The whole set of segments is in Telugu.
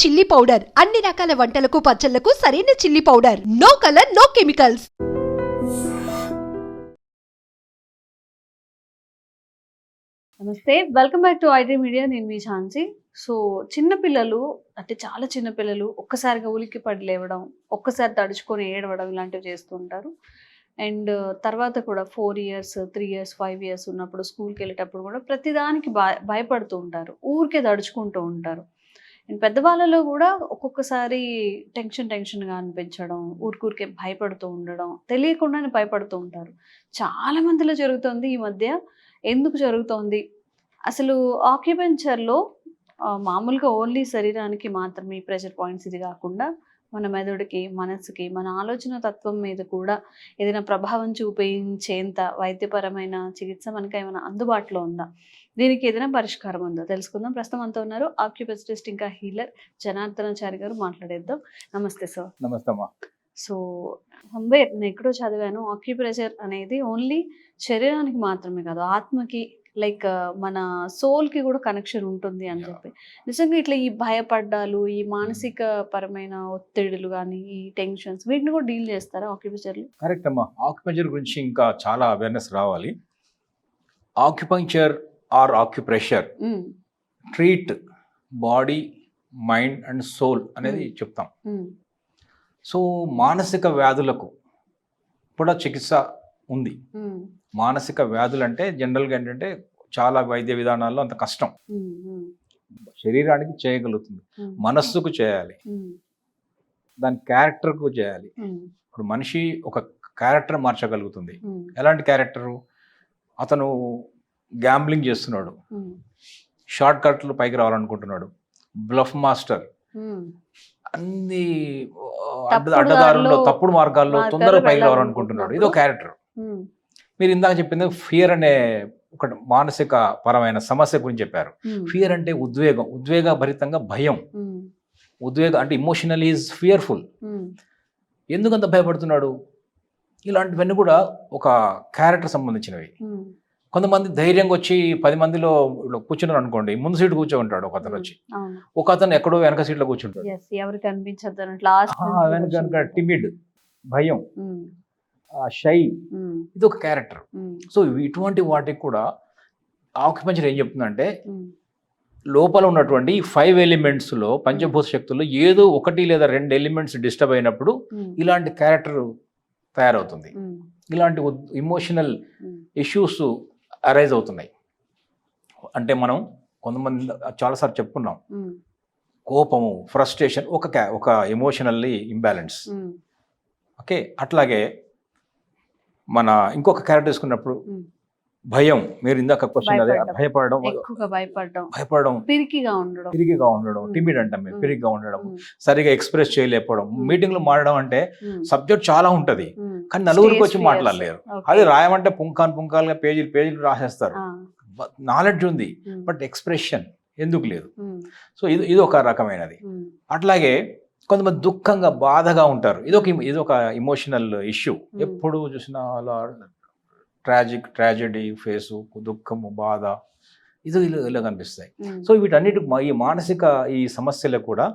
Chilli powder. అన్ని రకాల వంటలకు పచ్చళ్ళకు సరైన chilli powder. No colour no chemicals. నమస్తే. Welcome back to IT media. నేను మీ ఝాన్సీ. సో చిన్నపిల్లలు అంటే చాలా చిన్నపిల్లలు ఒక్కసారిగా ఉలిక్కి పడి లేవడం ఒక్కసారి తడుచుకొని ఏడవడం ఇలాంటివి చేస్తూ ఉంటారు. అండ్ తర్వాత కూడా four years three years five years ఉన్నప్పుడు స్కూల్కి వెళ్ళేటప్పుడు కూడా ప్రతిదానికి భయ భయపడుతూ ఉంటారు. ఊరికే తడుచుకుంటూ ఉంటారు. అండ్ పెద్దవాళ్ళలో కూడా ఒక్కొక్కసారి టెన్షన్ టెన్షన్గా అనిపించడం ఊరికూరికే భయపడుతూ ఉండడం తెలియకుండానే భయపడుతూ ఉంటారు. చాలా మందిలో జరుగుతుంది ఈ మధ్య. ఎందుకు జరుగుతోంది? అసలు ఆక్యుపెంచర్లో మామూలుగా ఓన్లీ శరీరానికి మాత్రమే ప్రెషర్ పాయింట్స్ ఇది కాకుండా మన మెదడుకి మనసుకి మన ఆలోచన తత్వం మీద కూడా ఏదైనా ప్రభావం చూపించేంత వైద్యపరమైన చికిత్స మనకి ఏమైనా అందుబాటులో ఉందా? దీనికి ఏదైనా పరిష్కారం ఉందా? తెలుసుకుందాం. ప్రస్తుతం అంతా ఉన్నారు ఆక్యుపెస్టిస్ట్ ఇంకా హీలర్ జనార్దనాచారి గారు మాట్లాడేద్దాం. నమస్తే సార్. నమస్తే అమ్మా. సో సంబేర్ నేను ఎక్కడో చదివాను. ఆక్యుప్రెషర్ అనేది ఓన్లీ శరీరానికి మాత్రమే కాదు ఆత్మకి లైక్ మన soul కి కూడా కనెక్షన్ ఉంటుంది అని చెప్పి. నిజంగా ఇట్లా ఈ భయపడ్డాలు ఈ మానసిక పరమైన ఒత్తిడులు కానీ ఈ టెన్షన్స్ వీటిని కూడా డీల్ చేస్తారా ఆక్యుప్రెషర్లు కరెక్ట్ అమ్మా. ఆక్యుపంచర్ గురించి ఇంకా చాలా అవేర్నెస్ రావాలి. Acupuncture or acupressure treat body mind and soul అనేది చెప్తాం. సో మానసిక వ్యాధులకు కూడా చికిత్స ఉంది. మానసిక వ్యాధులు అంటే జనరల్గా ఏంటంటే చాలా వైద్య విధానాల్లో అంత కష్టం. శరీరానికి చేయగలుగుతుంది. మనస్సుకు చేయాలి. దాని క్యారెక్టర్కు చేయాలి. ఇప్పుడు మనిషి ఒక క్యారెక్టర్ మార్చగలుగుతుంది. ఎలాంటి క్యారెక్టరు? అతను గ్యాంబ్లింగ్ చేస్తున్నాడు. షార్ట్ కట్లు పైకి రావాలనుకుంటున్నాడు. Bluff master. అన్ని అడ్డదారుల్లో దారిలో తప్పుడు మార్గాల్లో తొందరగా పైకి రావాలనుకుంటున్నాడు. ఇదో క్యారెక్టర్. మీరు ఇందాక చెప్పింది ఫియర్ అనే ఒక మానసిక పరమైన సమస్య గురించి చెప్పారు. ఫియర్ అంటే ఉద్వేగం. ఉద్వేగ భరితంగా భయం ఉద్వేగం అంటే ఇమోషనల్ ఈజ్ ఫియర్ఫుల్ ఎందుకంత భయపడుతున్నాడు? ఇలాంటివన్నీ కూడా ఒక క్యారెక్టర్ సంబంధించినవి. కొంతమంది ధైర్యంగా వచ్చి పది మందిలో కూర్చున్నారు అనుకోండి ముందు సీటు కూర్చోంటాడు ఒక అతను వచ్చి. ఒక అతను ఎక్కడో వెనక సీట్లో కూర్చుంటాడు. ఎవరికి టిమిడ్ భయం. షై ఇది ఒక క్యారెక్టర్. సో ఇటువంటి వాటికి కూడా ఆక్యుపెంచర్ ఏం చెప్తుందంటే లోపల ఉన్నటువంటి ఈ ఫైవ్ ఎలిమెంట్స్లో పంచభూత శక్తుల్లో ఏదో ఒకటి లేదా రెండు ఎలిమెంట్స్ డిస్టర్బ్ అయినప్పుడు ఇలాంటి క్యారెక్టర్ తయారవుతుంది. ఇలాంటి ఇమోషనల్ ఇష్యూస్ అరైజ్ అవుతున్నాయి. అంటే మనం కొంతమంది చాలాసార్లు చెప్పుకున్నాం. కోపము ఫ్రస్ట్రేషన్ ఒక ఒక ఎమోషనల్లీ ఇంబ్యాలెన్స్ ఓకే? అట్లాగే మన ఇంకొక క్యారెక్టర్ తీసుకున్నప్పుడు. భయం మీరు ఇందాక క్వశ్చన్ అదే భయపడడం. భయపడడం పిరికిగా ఉండడం. టిమిడ్ అంటాం మేము. పిరిగిగా ఉండడం సరిగా ఎక్స్ప్రెస్ చేయలేకపోవడం Mm. మీటింగ్లో మారడం అంటే సబ్జెక్ట్ చాలా ఉంటది. కానీ నలుగురికి వచ్చి. మాట్లాడలేరు. అది రాయమంటే పుంకాన్ పుంకాలుగా పేజీలు పేజీలు రాసేస్తారు నాలెడ్జ్ ఉంది బట్ ఎక్స్ప్రెషన్ ఎందుకు లేదు సో ఇది ఇది ఒక రకమైనది అట్లాగే కొంతమంది దుఃఖంగా బాధగా ఉంటారు. ఇది ఒక ఇది ఒక ఇమోషనల్ ఇష్యూ. ఎప్పుడు చూసినా అలా ట్రాజిక్ ట్రాజడీ ఫేసు దుఃఖము బాధ ఇది ఇలా ఇలా కనిపిస్తాయి. సో వీటన్నిటి ఈ మానసిక ఈ సమస్యలకు కూడా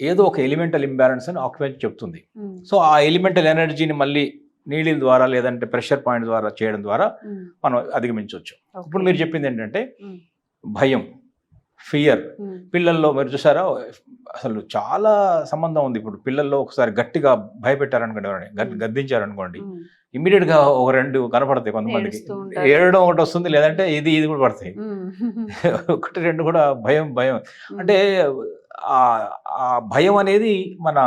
ఏదో ఒక ఎలిమెంటల్ ఇంబ్యాలెన్స్ అని ఆక్యుపెంట్ చెప్తుంది. సో ఆ ఎలిమెంటల్ ఎనర్జీని మళ్ళీ నీళ్ళ ద్వారా లేదంటే ప్రెషర్ పాయింట్ ద్వారా చేయడం ద్వారా మనం అధిగమించవచ్చు. ఇప్పుడు మీరు చెప్పింది ఏంటంటే భయం. ఫియర్. పిల్లల్లో మీరు చూసారా? అసలు చాలా సంబంధం ఉంది. ఇప్పుడు పిల్లల్లో ఒకసారి గట్టిగా భయపెట్టారనుకోండి ఎవరైనా, గద్-. గద్దించారనుకోండి. ఉమ్, ఇమీడియట్గా ఒక రెండు కనపడతాయి కొంతమందికి. ఏడడం ఒకటి వస్తుంది లేదంటే ఇది ఇది కూడా పడతాయి. ఒకటి రెండు కూడా భయం భయం. అంటే ఆ భయం అనేది మన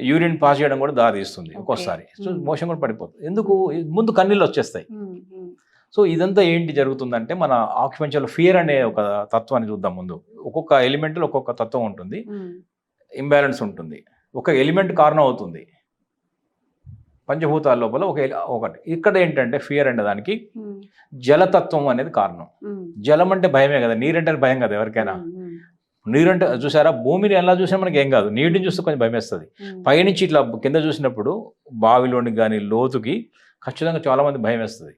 యూరిన్ పాస్ చేయడం కూడా దారిస్తుంది. ఒక్కోసారి. సో. మోషన్ కూడా పడిపోతుంది. ఎందుకు? ముందు కన్నీళ్ళు వచ్చేస్తాయి. సో ఇదంతా ఏంటి జరుగుతుందంటే మన ఆక్యుపెన్షియల్ ఫియర్ అనే ఒక తత్వాన్ని చూద్దాం ముందు. ఒక్కొక్క ఎలిమెంట్లో ఒక్కొక్క తత్వం ఉంటుంది. ఇంబ్యాలెన్స్ ఉంటుంది. ఒక ఎలిమెంట్ కారణం అవుతుంది. పంచభూతాల లోపల ఒక ఒకటి. ఇక్కడ ఏంటంటే ఫియర్ అనే దానికి జలతత్వం అనేది కారణం. జలం అంటే భయమే కదా. నీరంటే భయం కదా ఎవరికైనా. నీరంటే చూసారా? భూమిని ఎలా చూసినా మనకి ఏం కాదు. నీటిని చూస్తే కొంచెం భయం వేస్తుంది. పైనుంచి ఇట్లా కింద చూసినప్పుడు బావిలోనికి కానీ లోతుకి ఖచ్చితంగా చాలా మంది భయం వేస్తుంది.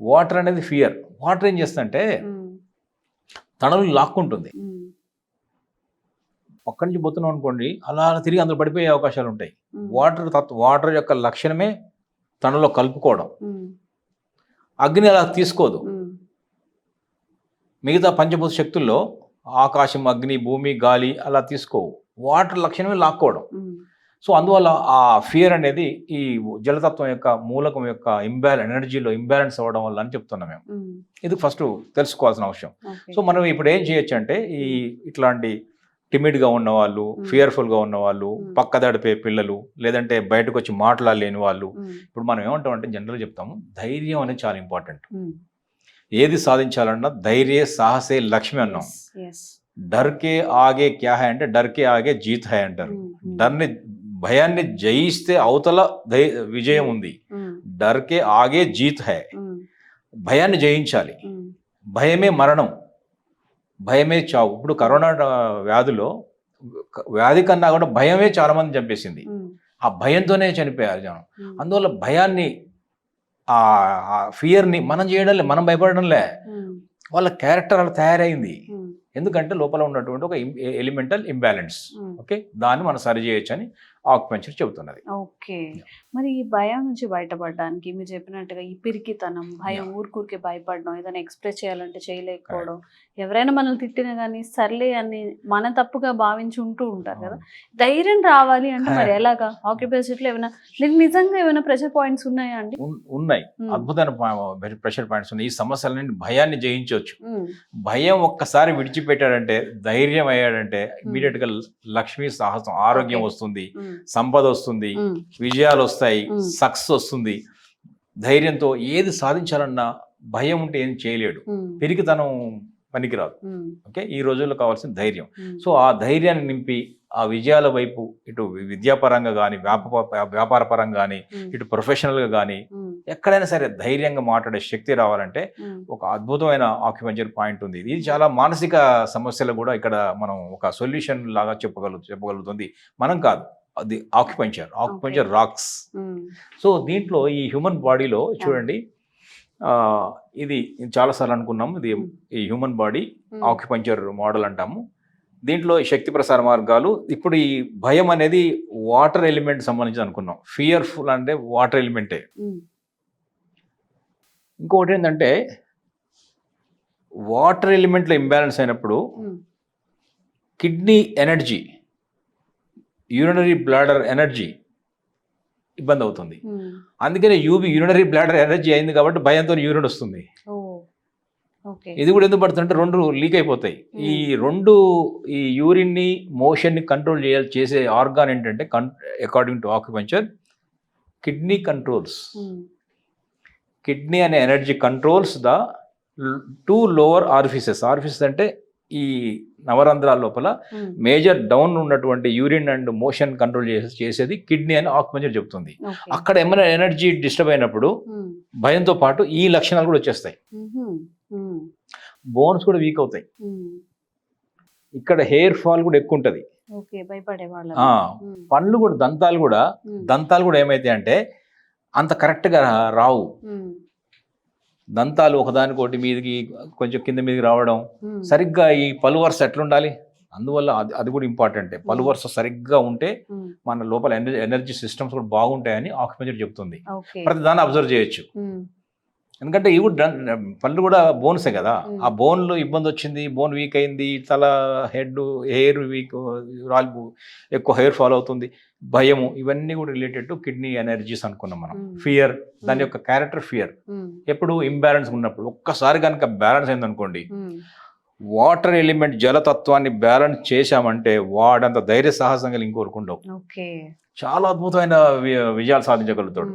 వాటర్ అనేది ఫియర్. వాటర్ ఏం చేస్తుందంటే తనను లాక్కుంటుంది. పక్క నుంచి పోతున్నాం అనుకోండి అలా అలా తిరిగి అందులో పడిపోయే అవకాశాలు ఉంటాయి. వాటర్ తత్వ వాటర్ యొక్క లక్షణమే తనలో కలుపుకోవడం. అగ్ని అలా తీసుకోదు. మిగతా పంచభూత శక్తుల్లో ఆకాశం అగ్ని భూమి గాలి అలా తీసుకోవు. వాటర్ లక్షణమే లాక్కోవడం. సో అందువల్ల ఆ ఫియర్ అనేది ఈ జలతత్వం యొక్క మూలకం యొక్క ఇంబ్యాల ఎనర్జీలో ఇంబ్యాలెన్స్ అవ్వడం వల్ల అని చెప్తున్నాం మేము. ఇది ఫస్ట్ తెలుసుకోవాల్సిన అవసరం. సో మనం ఇప్పుడు ఏం చేయొచ్చు అంటే ఈ ఇట్లాంటి టిమిడ్గా ఉన్న వాళ్ళు Hmm. ఫియర్ఫుల్గా ఉన్న వాళ్ళు Hmm. పక్క దడిపే పిల్లలు లేదంటే బయటకు వచ్చి మాట్లాడలేని వాళ్ళు. ఇప్పుడు మనం ఏమంటాం అంటే జనరల్గా చెప్తాము ధైర్యం అనేది చాలా ఇంపార్టెంట్ ఏది సాధించాలన్నా ధైర్య సాహసే లక్ష్మి అన్నాం. డర్కే ఆగే క్యా హై అంటే డర్కే ఆగే జీత్ హై అంటారు. డర్ని భయాన్ని జయిస్తే అవతల విజయం ఉంది. డర్కే ఆగే జీత్ హై. భయాన్ని జయించాలి. భయమే మరణం. భయమే చావు. ఇప్పుడు కరోనా వ్యాధిలో వ్యాధి కన్నా కూడా భయమే చాలా మంది చంపేసింది. ఆ భయంతోనే చనిపోయారు జనం. అందువల్ల భయాన్ని ఆ ఫియర్ని మనం చేయడంలే మనం భయపడడంలే. వాళ్ళ క్యారెక్టర్ అలా తయారైంది. ఎందుకంటే లోపల ఉన్నటువంటి ఒక ఎలిమెంటల్ ఇంబ్యాలెన్స్. ఓకే? దాన్ని మనం సరి చేయొచ్చు అని ఆక్యుపెన్చర్ చెబుతున్నది. ఓకే. మరి ఈ భయం నుంచి బయటపడడానికి మీరు చెప్పినట్టుగా ఈ పిరికితనం భయం ఊరికూరికే భయపడడం ఏదైనా ఎక్స్ప్రెస్ చేయాలంటే చేయలేకపోవడం ఎవరైనా మనల్ని తిట్టినా కానీ సర్లే అని మన తప్పుగా భావించి ఉంటూ ఉంటారు కదా? ధైర్యం రావాలి అంటే మరి ఎలాగా? ఆక్యుపేషన్లో ఏమైనా నీకు నిజంగా ఏమైనా ప్రెషర్ పాయింట్స్ ఉన్నాయా అండి? ఉన్- ఉన్నాయి. అద్భుతమైన ప్రెషర్ పాయింట్స్ ఉన్నాయి. ఈ సమస్యలన్నీ భయాన్ని జయించవచ్చు. భయం ఒక్కసారి విడిచిపెట్టాడంటే ధైర్యం అయ్యాడంటే ఇమీడియట్గా లక్ష్మీ సాహసం ఆరోగ్యం. వస్తుంది సంపద వస్తుంది విజయాలు వస్తాయి. సక్సెస్ వస్తుంది. ధైర్యంతో ఏది సాధించాలన్నా భయం ఉంటే ఏం చేయలేడు. ఉమ్, పిరికితనం పనికిరాదు. ఓకే? ఈ రోజుల్లో కావాల్సిన ధైర్యం. సో ఆ ధైర్యాన్ని నింపి ఆ విజయాల వైపు ఇటు విద్యాపరంగా కానీ వ్యాప వ్యాపార పరంగా కానీ ఇటు ప్రొఫెషనల్గా కానీ ఎక్కడైనా సరే ధైర్యంగా మాట్లాడే శక్తి రావాలంటే ఒక అద్భుతమైన ఆక్యుపెంచర్ పాయింట్ ఉంది. ఇది చాలా మానసిక సమస్యలు కూడా ఇక్కడ మనం ఒక సొల్యూషన్ లాగా చెప్పగలు చెప్పగలుగుతుంది. మనం కాదు. అది ఆక్యుపెంచర్. Acupuncture racks. సో దీంట్లో ఈ హ్యూమన్ బాడీలో చూడండి ఇది చాలాసార్లు అనుకున్నాము. ఇది. ఈ హ్యూమన్ బాడీ ఆక్యుపెంచర్ మోడల్ అంటాము. దీంట్లో ఈ శక్తి ప్రసార మార్గాలు ఇప్పుడు ఈ భయం అనేది వాటర్ ఎలిమెంట్ సంబంధించి అనుకున్నాం. ఫియర్ఫుల్ అంటే వాటర్ ఎలిమెంటే. ఉమ్, ఇంకొకటి ఏంటంటే వాటర్ ఎలిమెంట్లో ఇంబ్యాలెన్స్ అయినప్పుడు kidney energy urinary bladder energy ఇబ్బంది అవుతుంది అందుకనే యూబీ యూరినరీ బ్లాడర్ ఎనర్జీ అయింది కాబట్టి భయంతో యూరిన్ వస్తుంది. ఇది కూడా ఎందుకు పడుతుందంటే రెండు లీక్ అయిపోతాయి. ఈ రెండు ఈ యూరిన్ని మోషన్ని కంట్రోల్ చేయాలి చేసే ఆర్గాన్ ఏంటంటే కన్ according to acupuncture kidney controls kidney అనే energy controls the two lower orifices orifices అంటే ఈ నవరంధ్రాల లోపల మేజర్ డౌన్ ఉన్నటువంటి యూరిన్ అండ్ మోషన్ కంట్రోల్ చేసే చేసేది కిడ్నీ అని ఆక్యుపెంచర్ చెప్తుంది. ఓకే. అక్కడ ఏమైనా ఎనర్జీ డిస్టర్బ్ అయినప్పుడు భయంతో పాటు ఈ లక్షణాలు కూడా వచ్చేస్తాయి. బోన్స్ కూడా వీక్ అవుతాయి. ఇక్కడ హెయిర్ ఫాల్ కూడా ఎక్కువ ఉంటుంది. పండ్లు కూడా దంతాలు కూడా దంతాలు కూడా ఏమైతాయి అంటే అంత కరెక్ట్గా రావు. దంతాలు ఒకదానికోటి మీదకి కొంచెం కింద మీదకి రావడం సరిగ్గా ఈ పలు వరుస ఎట్లుండాలి? అందువల్ల అది అది కూడా ఇంపార్టెంటే పలు వరుస సరిగ్గా ఉంటే మన లోపల ఎనర్జీ ఎనర్జీ సిస్టమ్స్ కూడా బాగుంటాయని ఆక్యుపెంచర్ చెప్తుంది. ప్రతి దాన్ని అబ్జర్వ్ చేయొచ్చు. ఎందుకంటే ఇవి పళ్ళు కూడా బోన్సే కదా. ఆ బోన్లో ఇబ్బంది వచ్చింది బోన్ వీక్ అయింది తల హెడ్ హెయిర్ వీక్ రాలు ఎక్కువ హెయిర్ ఫాల్ అవుతుంది భయము ఇవన్నీ కూడా రిలేటెడ్ టు కిడ్నీ ఎనర్జీస్ అనుకున్నాం మనం. ఫియర్ దాని. యొక్క క్యారెక్టర్ ఫియర్ ఎప్పుడు ఇంబ్యాలెన్స్ ఉన్నప్పుడు ఒక్కసారి కనుక బ్యాలెన్స్ అయిందనుకోండి వాటర్ ఎలిమెంట్ జలతత్వాన్ని బ్యాలెన్స్ చేశామంటే వాడంత ధైర్య సాహసం కలిగి ఇంకోరుకుండవు ఓకే. చాలా అద్భుతమైన విజయాలు సాధించగలుగుతాడు.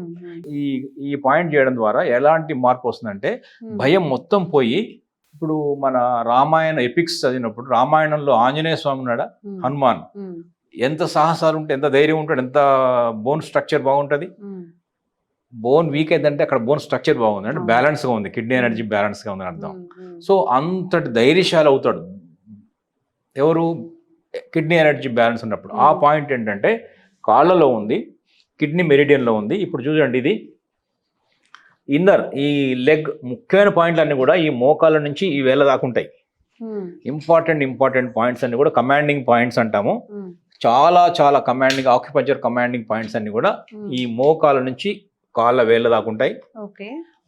ఈ ఈ పాయింట్ చేయడం ద్వారా ఎలాంటి మార్పు వస్తుందంటే భయం మొత్తం పోయి ఇప్పుడు మన రామాయణ ఎపిక్స్ చదివినప్పుడు రామాయణంలో ఆంజనేయ స్వామి ఉన్నాడా? హనుమాన్. ఎంత సాహసాలు ఉంటే ఎంత ధైర్యం ఉంటాడు ఎంత బోన్ స్ట్రక్చర్ బాగుంటుంది? బోన్ వీక్ అయిందంటే అక్కడ బోన్ స్ట్రక్చర్ బాగుంది. అంటే. బ్యాలెన్స్గా ఉంది. కిడ్నీ ఎనర్జీ బ్యాలెన్స్గా ఉంది అర్థం. సో అంతటి ధైర్యశాలి అవుతాడు. ఎవరు? కిడ్నీ ఎనర్జీ బ్యాలెన్స్ ఉన్నప్పుడు. ఆ. పాయింట్ ఏంటంటే కాళ్ళలో ఉంది కిడ్నీ మెరిడియన్లో ఉంది. ఇప్పుడు చూడండి ఇది. ఇన్నర్ ఈ లెగ్ ముఖ్యమైన పాయింట్లు అన్నీ కూడా ఈ మోకాళ్ళ నుంచి ఈ వేళ దాకా ఉంటాయి. ఇంపార్టెంట్ ఇంపార్టెంట్ పాయింట్స్ అన్ని కూడా కమాండింగ్ పాయింట్స్ అంటాము. చాలా చాలా కమాండింగ్ ఆక్యుపంచర్ కమాండింగ్ పాయింట్స్ అన్ని కూడా. ఈ మోకాల నుంచి కాళ్ళ వేళ్ళ దాకా ఉంటాయి. ఓకే.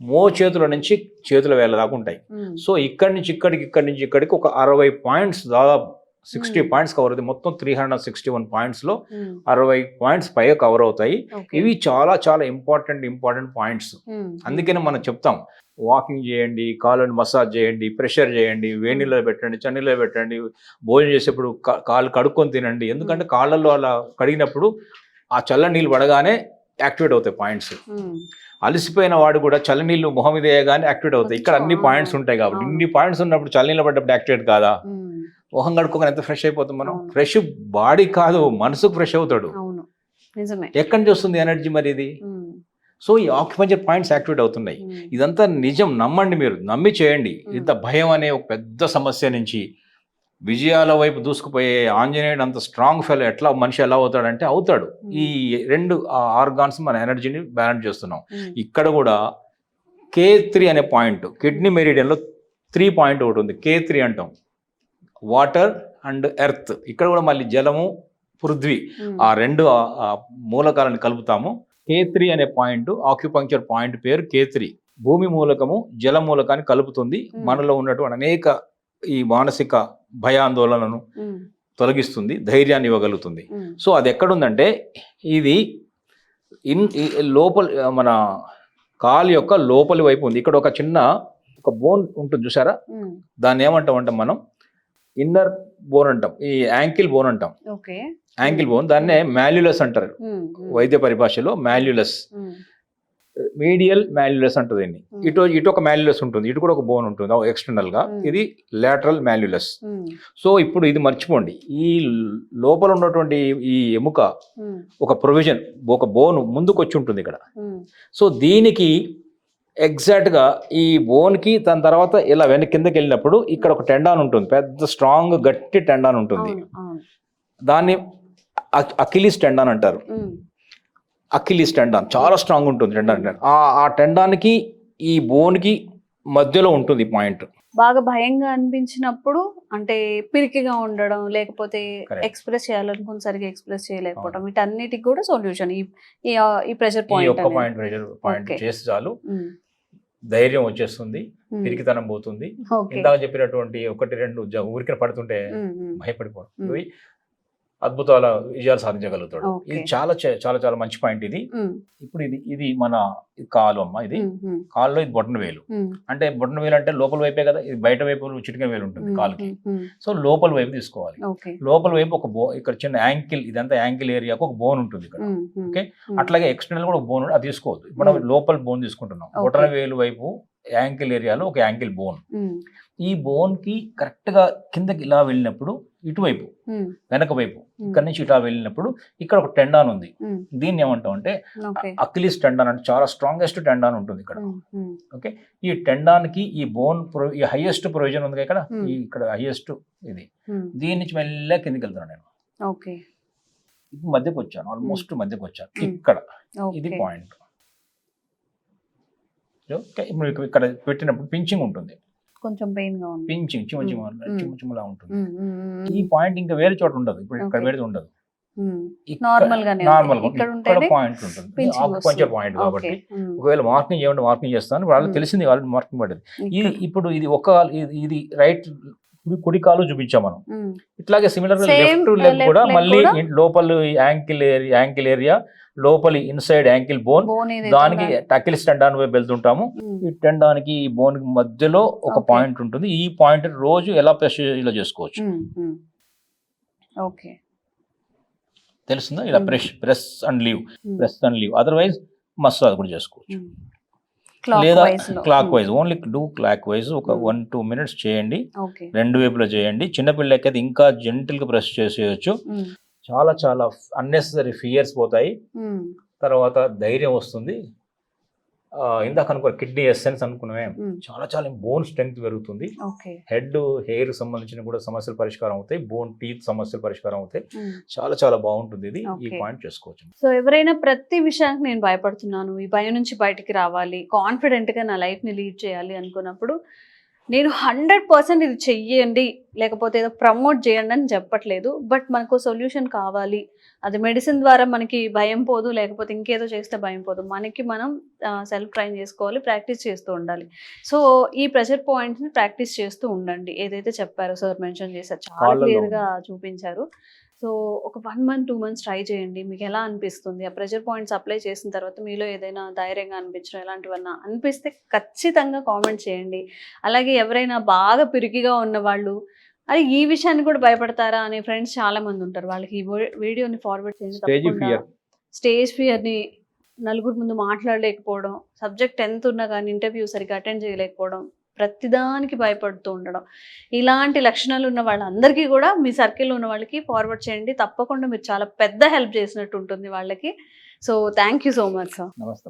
మో చేతుల నుంచి చేతుల వేళ్ళ దాకా ఉంటాయి. సో ఇక్కడి నుంచి ఇక్కడికి ఇక్కడి నుంచి ఇక్కడికి ఒక అరవై పాయింట్స్ దాదాపు సిక్స్టీ. పాయింట్స్ కవర్ అవుతాయి. మొత్తం త్రీ హండ్రెడ్ సిక్స్టీ వన్ పాయింట్స్లో ఉమ్, అరవై పాయింట్స్ పైగా కవర్ అవుతాయి. ఇవి చాలా చాలా ఇంపార్టెంట్ ఇంపార్టెంట్ పాయింట్స్ అందుకనే మనం చెప్తాం వాకింగ్ చేయండి కాళ్ళని మసాజ్ చేయండి ప్రెషర్ చేయండి నీళ్ళలో పెట్టండి చన్నీళ్ళలో పెట్టండి భోజనం చేసేప్పుడు కాళ్ళు కడుక్కొని తినండి. ఎందుకంటే కాళ్ళల్లో అలా కడిగినప్పుడు ఆ చల్ల నీళ్ళు పడగానే యాక్టివేట్ అవుతాయి పాయింట్స్. అలసిపోయిన వాడు కూడా చల్లనీళ్ళు మొహం మీద వేయగానే యాక్టివేట్ అవుతాయి. ఇక్కడ అన్ని పాయింట్స్ ఉంటాయి కాబట్టి. ఇన్ని పాయింట్స్ ఉన్నప్పుడు చల్లనీళ్ళు పడ్డప్పుడు యాక్టివేట్ కాదా? మొహం కడుక్కోగానే ఎంత ఫ్రెష్ అయిపోతాం మనం. ఫ్రెష్ బాడీ కాదు మనసుకు ఫ్రెష్ అవుతాడు. ఎక్కడి నుంచి వస్తుంది ఎనర్జీ మరి ఇది? సో ఈ ఆక్యుపంచర్ పాయింట్స్ యాక్టివేట్ అవుతున్నాయి. ఇదంతా నిజం. నమ్మండి మీరు. నమ్మి చేయండి. ఇంత భయం అనే ఒక పెద్ద సమస్య నుంచి విజయాల వైపు దూసుకుపోయే ఆంజనేయుడు అంత స్ట్రాంగ్ ఫెల్ ఎట్లా మనిషి ఎలా అవుతాడంటే అవుతాడు. ఈ రెండు ఆర్గాన్స్ మన ఎనర్జీని బ్యాలెన్స్ చేస్తున్నాం. ఇక్కడ కూడా కే త్రీ అనే పాయింట్ కిడ్నీ మెరిడియన్లో త్రీ పాయింట్ ఒకటి ఉంది. కే త్రీ అంటాం. వాటర్ అండ్ ఎర్త్ ఇక్కడ కూడా మళ్ళీ జలము పృథ్వీ ఆ రెండు మూలకాలను కలుపుతాము. కే త్రీ అనే పాయింట్ ఆక్యుపంక్చర్ పాయింట్ పేరు కే త్రీ భూమి మూలకము జల మూలకాన్ని కలుపుతుంది. మనలో ఉన్నటువంటి అనేక ఈ మానసిక భయాందోళనను తొలగిస్తుంది ధైర్యాన్ని ఇవ్వగలుగుతుంది. సో అది ఎక్కడుందంటే ఇది ఇన్ లోపల మన కాలు యొక్క లోపలి వైపు ఉంది. ఇక్కడ ఒక చిన్న ఒక బోన్ ఉంటుంది చూసారా? దాన్ని ఏమంటాం అంటే మనం ఇన్నర్ బోన్ అంటాం. ఈ యాంకిల్ బోన్ అంటాం. యాంకిల్ బోన్ దాన్నే మాల్యులస్ అంటారు. వైద్య పరిభాషలో మాల్యులస్. మీడియల్ మాల్యులస్ అంటుంది దీన్ని. Hmm. ఇటు ఇటు ఒక మాల్యులస్ ఉంటుంది ఇటు కూడా ఒక బోన్ ఉంటుంది ఎక్స్టర్నల్గా. Hmm. ఇది లాటరల్ మాల్యులస్ ఉమ్, సో ఇప్పుడు ఇది మర్చిపోండి. ఈ లోపల ఉన్నటువంటి ఈ ఎముక ఒక ప్రొవిజన్ ఒక బోన్ ముందుకు వచ్చి ఉంటుంది ఇక్కడ. సో దీనికి ఎగ్జాక్ట్గా ఈ బోన్కి దాని తర్వాత ఇలా వెనక్కి కిందకి వెళ్ళినప్పుడు ఇక్కడ ఒక టెండాన్ ఉంటుంది పెద్ద స్ట్రాంగ్ గట్టి టెండాన్ ఉంటుంది. దాన్ని అకిలిస్ టెండాన్ అంటారు. Um, Achilles tendon. చాలా స్ట్రాంగ్ ఉంటుంది టెండాన్ ఆ ఆ టెండాన్కి ఈ బోన్కి మధ్యలో ఉంటుంది పాయింట్ బాగా భయంగా అనిపించినప్పుడు అంటే పిరికిగా ఉండడం లేకపోతే. ఎక్స్ప్రెస్ చేయాలనుకుని సరిగా ఎక్స్ప్రెస్ చేయలేకపోవడం వీటన్నిటికి కూడా సొల్యూషన్ ఈ pressure point point pressure point Okay. చేసి చాలు. ధైర్యం వచ్చేస్తుంది పిరికితనం పోతుంది. ఇందాక చెప్పినటువంటి ఒకటి రెండు ఊరికే పడుతుంటే భయపడిపోవడం. Mm. ఇవి అద్భుతాల విజయాలు సాధించగలుగుతాడు. ఇది చాలా చాలా చాలా మంచి పాయింట్ ఇది. ఇప్పుడు ఇది ఇది మన కాలు అమ్మ ఇది. కాల్లో ఇది బొట్టన వేలు. అంటే బొట్టన వేలు అంటే లోపల వైపే కదా ఇది బయట వైపు చిటికెన వేలు ఉంటుంది కాలుకి. సో లోపల వైపు తీసుకోవాలి. ఓకే. లోపల వైపు ఒక బో ఇక్కడ చిన్న యాంకిల్ ఇదంతా యాంకిల్ ఏరియాకు ఒక బోన్ ఉంటుంది ఇక్కడ. Okay. అట్లాగే ఎక్స్టర్నల్ కూడా ఒక బోన్ అది తీసుకోవద్దు. ఇప్పుడు మనం. లోపల బోన్ తీసుకుంటున్నాం. బొటన వేలు వైపు యాంకిల్ ఏరియాలో ఒక యాంకిల్ బోన్. ఈ బోన్కి కరెక్ట్గా కిందకి ఇలా వెళ్ళినప్పుడు ఇటువైపు వెనక వైపు ఇక్కడ నుంచి ఇటా వెళ్ళినప్పుడు ఇక్కడ ఒక టెండాన్ ఉంది. దీన్ని ఏమంటాం అంటే ఓకే అక్లిస్ టెండాన్ అంటే చాలా స్ట్రాంగెస్ట్ టెండాన్ ఉంటుంది ఇక్కడ. ఈ టెండాన్కి ఈ బోన్ ఈ హైయెస్ట్ ప్రొవిజన్ ఉంది కదా? ఇక్కడ. ఈ ఇక్కడ హైయెస్ట్ ఇది. దీని నుంచి మెల్లగా కిందికి వెళ్తున్నాను నేను. ఓకే. మధ్యకి వచ్చాను. ఆల్మోస్ట్ మధ్యకి వచ్చాను. ఇక్కడ. ఇది ఓకే. పాయింట్. ఓకే? ఇక్కడ పెట్టినప్పుడు పించింగ్ ఉంటుంది. కొంచెం పెయిన్గా ఉంది పించింగ్ చిమ్మ చిమ్మ. చిమ్మ చిమ్మలా ఉంటుంది ఈ పాయింట్ ఇంకా వేరే చోట ఉండదు ఇప్పుడు ఇక్కడ. వేరేది ఉండదు. నార్మల్గా ఉంటేనే పాయింట్ ఉంటుంది ఆకుపంచర్. పాయింట్ కాబట్టి ఒకవేళ మార్కింగ్ చేయండి మార్కింగ్ చేస్తాను వాళ్ళు Mm. తెలిసింది వాళ్ళు మార్కింగ్ పడింది. ఇప్పుడు ఇది ఒక ఇది రైట్ కుడి కుడి కాలు చూపించాం మనం. ఇట్లాగే సిమిలర్ లెఫ్ట్ లెగ్ కూడా మళ్ళీ లోపల యాంకిల్ ఏరియా యాంకిల్ ఏరియా లోపలి ఇన్సైడ్ యాంకిల్ బోన్ దానికి టకిల్స్ టెండాన్ వైపు వెళ్తుంటాము. ఈ టెండానికి ఈ బోన్ మధ్యలో ఒక. పాయింట్ ఉంటుంది. ఈ పాయింట్ రోజు ఎలా ప్రెస్ ఇలా చేసుకోవచ్చు. ఓకే తెలుస్తుందా? ఇలా. Press press and leave press and leave otherwise massage కూడా చేసుకోవచ్చు. లేదా. Clockwise only do clockwise ఒక Hmm. వన్ టూ మినిట్స్ చేయండి. రెండు వైపులో చేయండి. చిన్నపిల్లలకి అయితే ఇంకా జెంటిల్గా ప్రెస్ చేసేయచ్చు. ఉమ్, చాలా చాలా అన్నెసరీ ఫియర్స్ పోతాయి. ఉమ్, తర్వాత ధైర్యం వస్తుంది. ఇందాక అనుకో కిడ్నీ ఎస్సెన్స్ అనుకున్నామే. చాలా చాలా బోన్ స్ట్రెంగ్త్ పెరుగుతుంది. హెడ్ హెయిర్ సంబంధించిన కూడా సమస్యలు పరిష్కారం అవుతాయి. బోన్ టీత్ సమస్యలు పరిష్కారం అవుతాయి. చాలా చాలా బాగుంటుంది ఇది. ఈ. పాయింట్ చేసుకోవచ్చు సో ఎవరైనా ప్రతి విషయానికి నేను భయపడుతున్నాను. ఈ భయం నుంచి బయటికి రావాలి. కాన్ఫిడెంట్గా నా లైఫ్ని లీడ్ చేయాలి అనుకున్నప్పుడు నేను హండ్రెడ్ పర్సెంట్ ఇది చెయ్యండి. లేకపోతే ఏదో ప్రమోట్ చేయండి అని చెప్పట్లేదు. బట్ మనకు సొల్యూషన్ కావాలి. అది మెడిసిన్ ద్వారా మనకి భయం పోదు లేకపోతే ఇంకేదో చేస్తే భయం పోదు. మనకి మనం సెల్ఫ్ ట్రైన్ చేసుకోవాలి ప్రాక్టీస్ చేస్తూ ఉండాలి. సో ఈ ప్రెషర్ పాయింట్స్ని ప్రాక్టీస్ చేస్తూ ఉండండి. ఏదైతే చెప్పారో సార్ మెన్షన్ చేశారు చాలా క్లియర్గా చూపించారు. సో ఒక one month two months try చేయండి. మీకు ఎలా అనిపిస్తుంది? ఆ ప్రెషర్ పాయింట్స్ అప్లై చేసిన తర్వాత మీలో ఏదైనా ధైర్యంగా అనిపించడం ఇలాంటివన్నా అనిపిస్తే ఖచ్చితంగా కామెంట్ చేయండి. అలాగే ఎవరైనా బాగా పిరికిగా ఉన్న వాళ్ళు అది ఈ విషయాన్ని కూడా భయపడతారా అనే ఫ్రెండ్స్ చాలా మంది ఉంటారు. వాళ్ళకి ఈ వీడియోని ఫార్వర్డ్ చేయండి. స్టేజ్ ఫియర్ని నలుగురు ముందు మాట్లాడలేకపోవడం సబ్జెక్ట్ ఎంత ఉన్నా కానీ ఇంటర్వ్యూ సరిగ్గా అటెండ్ చేయలేకపోవడం ప్రతిదానికి భయపడుతూ ఉండడం. ఇలాంటి లక్షణాలు ఉన్న వాళ్ళందరికీ కూడా మీ సర్కిల్లో ఉన్న వాళ్ళకి ఫార్వర్డ్ చేయండి. తప్పకుండా మీరు చాలా పెద్ద హెల్ప్ చేసినట్టు ఉంటుంది వాళ్ళకి. So thank you so much sir నమస్తే